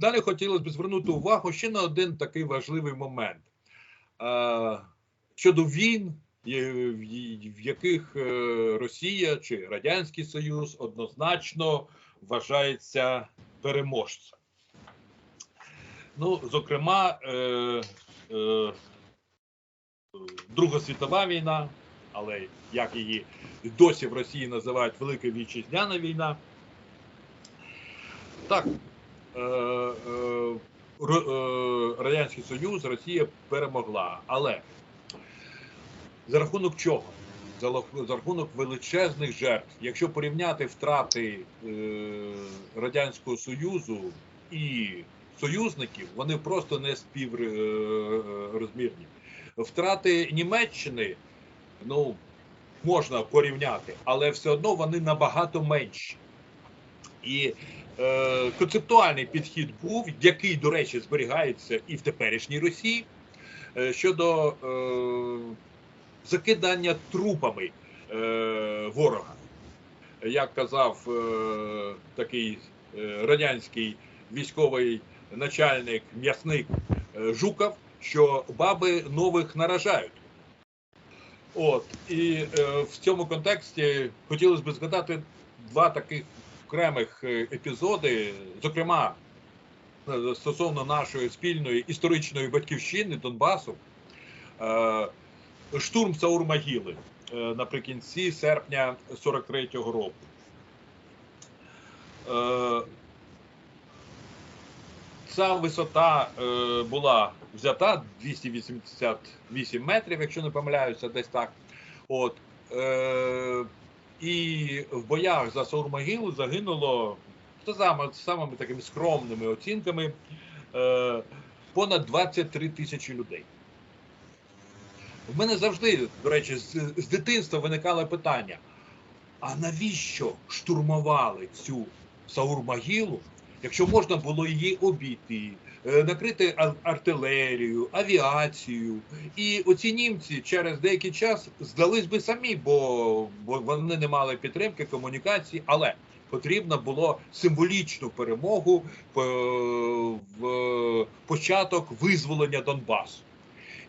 Далі хотілося б звернути увагу ще на один такий важливий момент Е, щодо війн, в яких е, Росія чи Радянський Союз однозначно вважається переможцем. Ну, зокрема, е, Друга світова війна, але як її досі в Росії називають Велика Вітчизняна війна. Так, Радянський Союз, Росія перемогла. Але за рахунок чого? За, рахунок величезних жертв. Якщо порівняти втрати е, Радянського Союзу і союзників, вони просто не співрозмірні. Втрати Німеччини, ну, можна порівняти, але все одно вони набагато менші. І е, концептуальний підхід був, який, до речі, зберігається і в теперішній Росії, е, щодо е, закидання трупами ворога. Як казав такий радянський військовий начальник, м'ясник е, Жуков, що баби нових наражають. От і е, в цьому контексті хотілося б згадати два таких окремих е, епізоди, зокрема е, стосовно нашої спільної історичної батьківщини Донбасу. Е, штурм Саурмагіли наприкінці серпня 43-го року. Ця висота була взята 288 метрів, якщо не помиляюся, десь так. От, і в боях за Саурмагілу загинуло за саме- самими такими скромними оцінками е, понад 23 тисячі людей. В мене завжди, до речі, з, з дитинства виникало питання: а навіщо штурмували цю Саурмагілу, якщо можна було її обійти, накрити артилерію, авіацію. І оці німці через деякий час здались би самі, бо, бо вони не мали підтримки, комунікації, але потрібно було символічну перемогу е, в початок визволення Донбасу.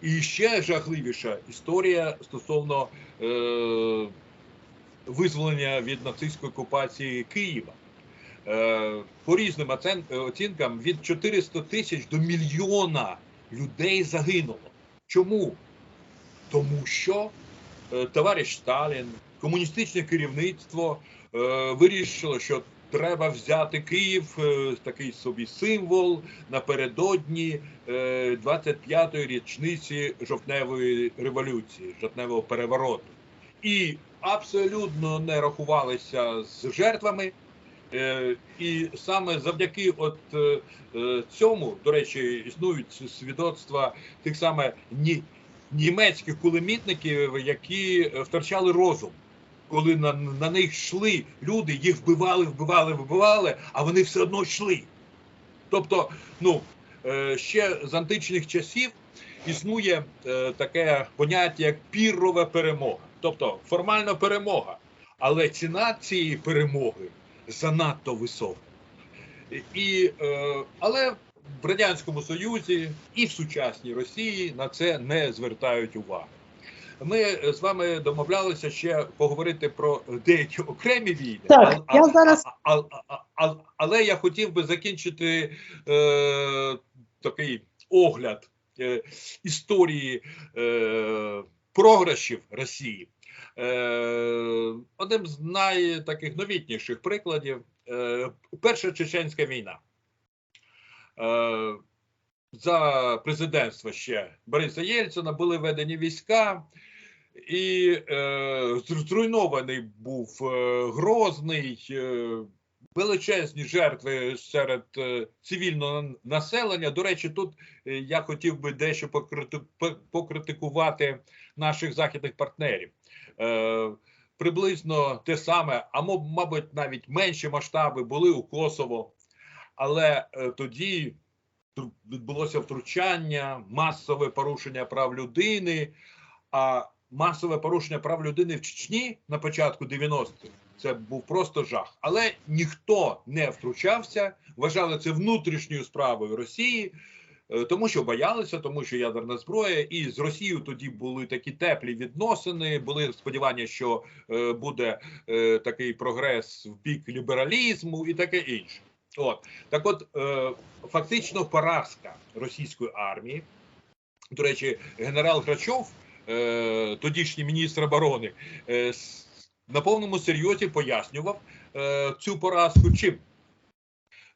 І ще жахливіша історія стосовно е, визволення від нацистської окупації Києва. Е, по різним е, оцінкам від 400 тисяч до мільйона людей загинуло. Чому? Тому що е, товариш Сталін, комуністичне керівництво вирішило, що треба взяти Київ, такий собі символ напередодні е, 25-ї річниці жовтневої революції, жовтневого перевороту. І абсолютно не рахувалися з жертвами. Е, І саме завдяки от е, е, цьому, до речі, існують свідоцтва тих саме німецьких кулемітників, які втрачали розум, коли на, на них йшли люди, їх вбивали, вбивали, вбивали, а вони все одно йшли. Тобто, ну ще з античних часів існує таке поняття як піррова перемога, тобто формальна перемога, але ціна цієї перемоги занадто висока. І, е, але в Радянському Союзі і в сучасній Росії на це не звертають уваги. Ми з вами домовлялися ще поговорити про деякі окремі війни. Так, а- я зараз- а- а- а- але я хотів би закінчити е, такий огляд е, історії е, програшів Росії. Е, одним з найтаких новітніших прикладів е, Перша Чеченська війна. Е, за президентства ще Бориса Єльцина були введені війська, і зруйнований був Грозний, величезні жертви серед е, цивільного населення. До речі, тут е, я хотів би дещо покрити- покритикувати наших західних партнерів. Е, приблизно те саме, а мабуть, навіть менші масштаби були у Косово, але тоді відбулося втручання, масове порушення прав людини. А масове порушення прав людини в Чечні на початку 90-х Це був просто жах. Але ніхто не втручався, вважали це внутрішньою справою Росії, е, тому що боялися, тому що ядерна зброя, і з Росією тоді були такі теплі відносини. Були сподівання, що е, буде е, такий прогрес в бік лібералізму і таке інше. От так, от фактично поразка російської армії. До речі, генерал Грачов, тодішній міністр оборони, на повному серйозі пояснював е, цю поразку чим?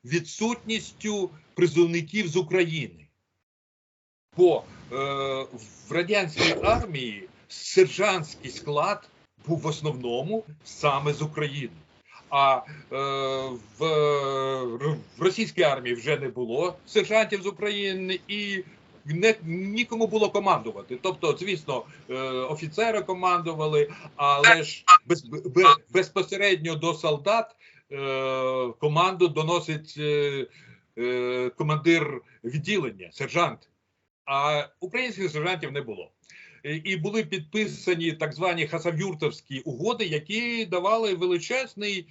Відсутністю призовників з України. Бо е, в радянській армії сержантський склад був в основному саме з України. А е, в, в російській армії вже не було сержантів з України і не нікому було командувати. Тобто, звісно, е, офіцери командували, але ж без, бе- безпосередньо до солдат е, команду доносить е, командир відділення, сержант. А українських сержантів не було. І- були підписані так звані хасавюртовські угоди, які давали величезний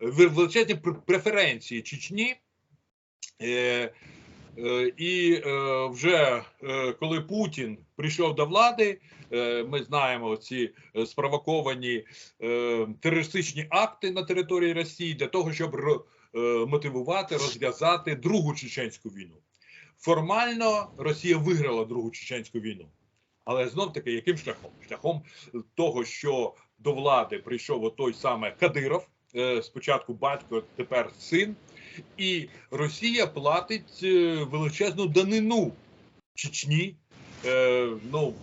величезні преференції Чечні. Е, е, і е, вже коли Путін прийшов до влади, ми знаємо ці спровоковані терористичні акти на території Росії для того, щоб мотивувати, розв'язати другу чеченську війну. Формально Росія виграла другу чеченську війну, але знов таки яким шляхом? Шляхом того, що до влади прийшов той саме Кадиров, спочатку батько, тепер син, і Росія платить е, величезну данину Чечні. Е, ну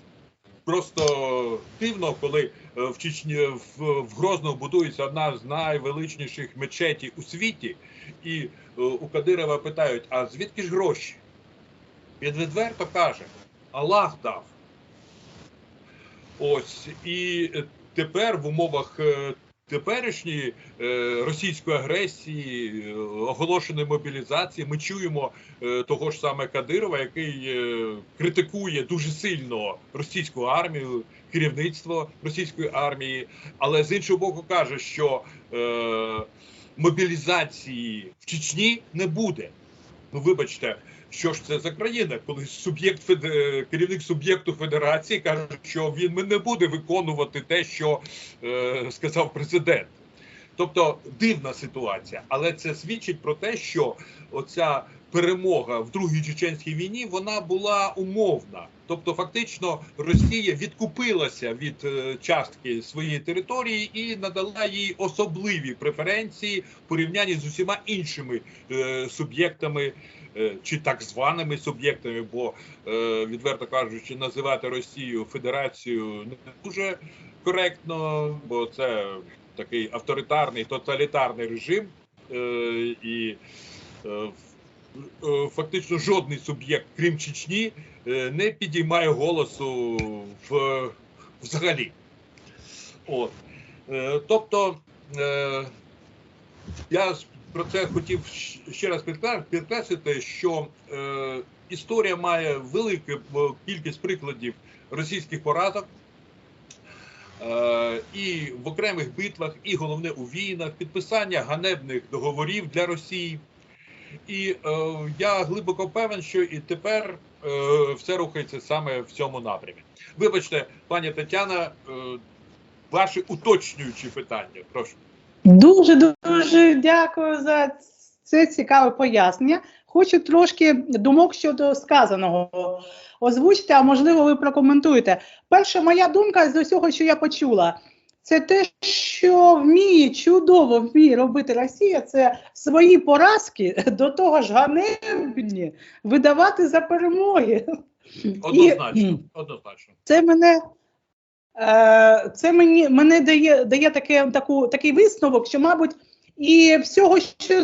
просто дивно, коли е, в Чечні в, в Грозному будується одна з найвеличніших мечетей у світі, і е, у Кадирова питають: а звідки ж гроші? Він відверто каже: Аллах дав. Ось і е, тепер в умовах е, теперішньої е, російської агресії, е, оголошеної мобілізації, ми чуємо е, того ж саме Кадирова, який е, критикує дуже сильно російську армію, керівництво російської армії, але з іншого боку каже, що е, мобілізації в Чечні не буде. Ну, вибачте, що ж це за країна, коли суб'єкт керівник суб'єкту федерації каже, що він не буде виконувати те, що е, сказав президент. Тобто дивна ситуація, але це свідчить про те, що оця перемога в другій чеченській війні вона була умовна. Тобто, фактично, Росія відкупилася від е, частки своєї території і надала їй особливі преференції в порівнянні з усіма іншими е, суб'єктами чи так званими суб'єктами, бо е, відверто кажучи, називати Росію Федерацією не дуже коректно, бо це такий авторитарний тоталітарний режим, е, і е, е, фактично жодний суб'єкт, крім Чечні, е, не підіймає голосу в, взагалі. От. Е, тобто, е, я про це хотів ще раз підкреслити, що е, історія має велику кількість прикладів російських поразок. Е, і в окремих битвах, і головне у війнах, підписання ганебних договорів для Росії. І е, я глибоко певен, що і тепер е, все рухається саме в цьому напрямі. Вибачте, пані Тетяна, е, ваші уточнюючі питання. Прошу. Дуже дуже дякую за це цікаве пояснення. Хочу трошки думок щодо сказаного озвучити, а можливо, ви прокоментуєте. Перша моя думка з усього, що я почула, це те, що вміє чудово вміє робити Росія, це свої поразки до того ж ганебні видавати за перемоги. Однозначно, І, однозначно. це мене, це мені мене дає, дає таке, таку, такий висновок, що, мабуть, і всього, що е,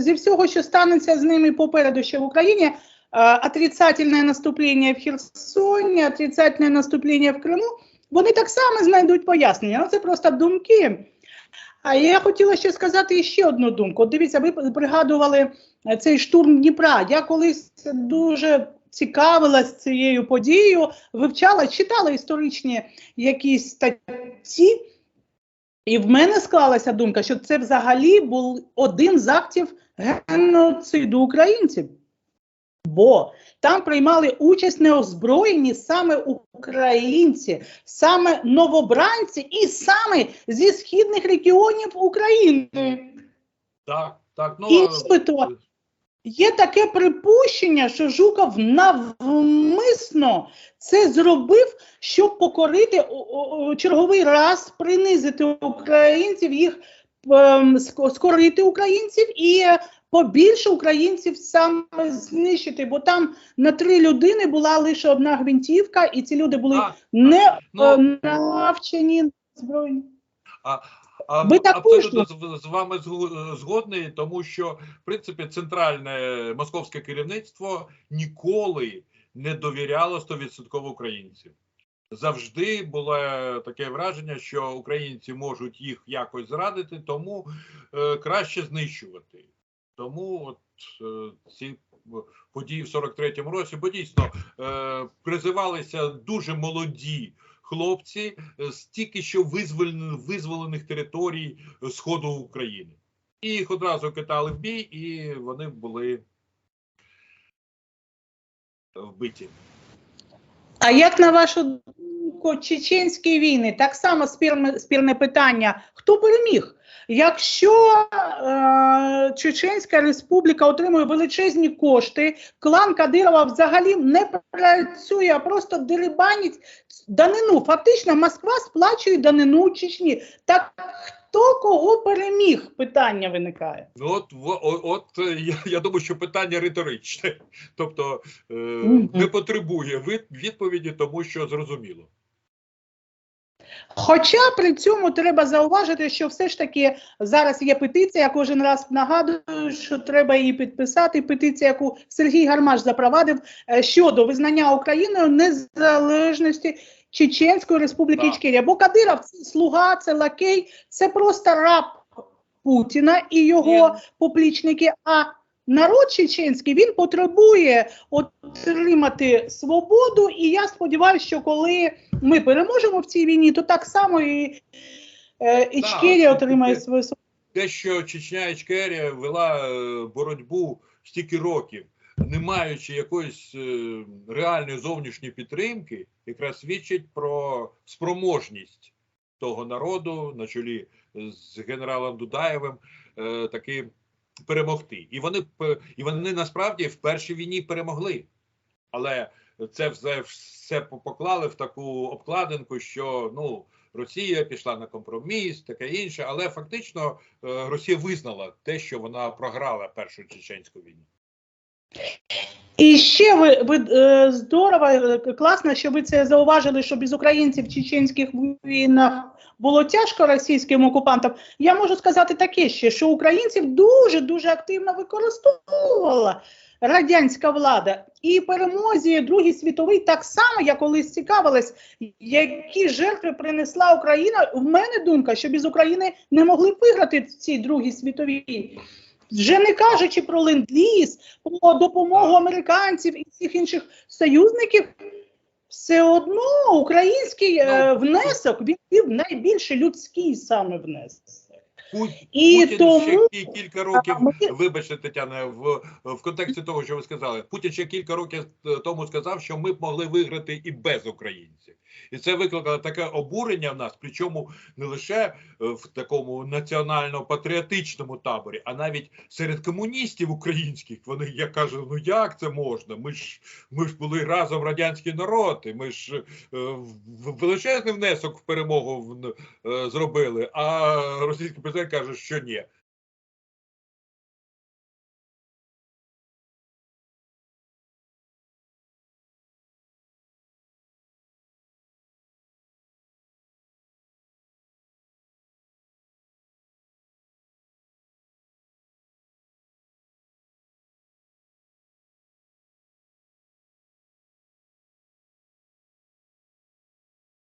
зі всього, що станеться з ними попереду ще в Україні, е, отрицательне наступлення в Херсоні, отрицательне наступлення в Криму, вони так само знайдуть пояснення. Ну, це просто думки. А я хотіла ще сказати ще одну думку. От дивіться, ви пригадували е, цей штурм Дніпра. Я колись дуже цікавилась цією подією, вивчала, читала історичні якісь статті. І в мене склалася думка, що це взагалі був один з актів геноциду українців. Бо там приймали участь неозброєні саме українці, саме новобранці і саме зі східних регіонів України. Так, так. Ну, І нібито Є таке припущення, що Жуков навмисно це зробив, щоб покорити черговий раз принизити українців, їх ем, скорити українців і побільше українців саме знищити. Бо там на три людини була лише одна гвинтівка, і ці люди були так, не ну, е, навчені збройні. А, також абсолютно з, з вами згодний, тому що в принципі центральне московське керівництво ніколи не довіряло 100% українців. Завжди було таке враження, що українці можуть їх якось зрадити, тому е, краще знищувати. Тому от е, ці події в 43-му році, бо дійсно е, призивалися дуже молоді хлопці е, з тільки що визволених, визволених територій е, сходу України. І їх одразу кидали в бій, і вони були вбиті. А як на вашу думку, чеченські війни? Так само спірне, спірне питання. Хто переміг? Якщо е, Чеченська Республіка отримує величезні кошти, клан Кадирова взагалі не працює, а просто дерибанить данину. Фактично, Москва сплачує данину Чечні. Так хто кого переміг? Питання виникає. Ну, от, от, от е, я, я думаю, що питання риторичне, тобто е, не потребує від- відповіді, тому що зрозуміло. Хоча при цьому треба зауважити, що все ж таки зараз є петиція, я кожен раз нагадую, що треба її підписати. Петиція, яку Сергій Гармаш запровадив е, щодо визнання Україною незалежності Чеченської Республіки Так. Ічкерія. Бо Кадиров це слуга, це лакей, це просто раб Путіна і його Ні. поплічники. А народ чеченський він потребує отримати свободу. І я сподіваюся, що коли ми переможемо в цій війні, то так само і е, Ічкерія отримає свою свободу. те, що Чечня Ічкерія вела е, боротьбу стільки років, не маючи якоїсь е, реальної зовнішньої підтримки, якраз свідчить про спроможність того народу на чолі з генералом Дудаєвим е, таки перемогти. І вони і вони насправді в першій війні перемогли. Але це все, все поклали в таку обкладинку, що ну Росія пішла на компроміс, таке інше, але фактично е, Росія визнала те, що вона програла першу чеченську війну. І ще ви, ви е, здорово, е, класно, що ви це зауважили, що без українців в чеченських війнах було тяжко російським окупантам. Я можу сказати таке ще, що українців дуже дуже активно використовувала радянська влада. І перемозі Другій світовій так само я колись цікавилась, які жертви принесла Україна. В мене думка, що без України не могли б виграти в цій Другій світовій. Вже не кажучи про ленд-ліз, про допомогу американців і всіх інших союзників, все одно український е, внесок він найбільше людський саме внесок. Пу- І Путін тому- ще кілька років, ми- вибачте, Тетяна, в, в контексті того, що ви сказали, Путін ще кілька років тому сказав, що ми б могли виграти і без українців. І це викликало таке обурення в нас, причому не лише е, в такому національно-патріотичному таборі, а навіть серед комуністів українських. Вони я кажу, ну як це можна? Ми ж ми ж були разом радянський народ, і ми ж е, величезний внесок в перемогу е, зробили. А російський президент каже, що ні.